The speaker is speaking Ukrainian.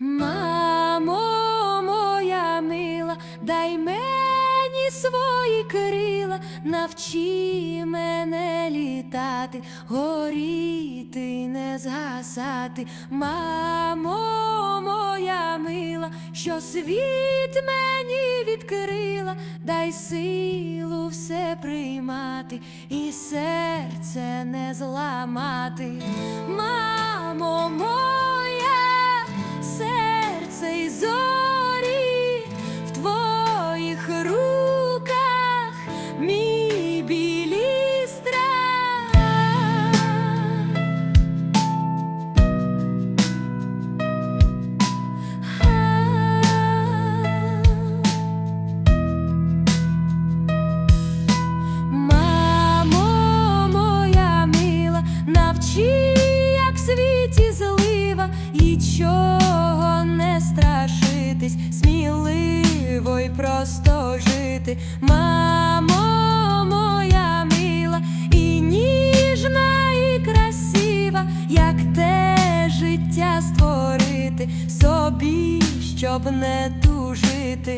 Мамо, моя мила, дай мені свої крила, навчи мене літати, горіти, не згасати. Мамо, моя мила, що світ мені відкрила, дай силу все приймати і серце не зламати. Мамо моя, навчи, як в світі злива, і чого не страшитись, сміливо й просто жити. Мамо, моя мила, і ніжна, і красива, як те життя створити собі, щоб не тужити.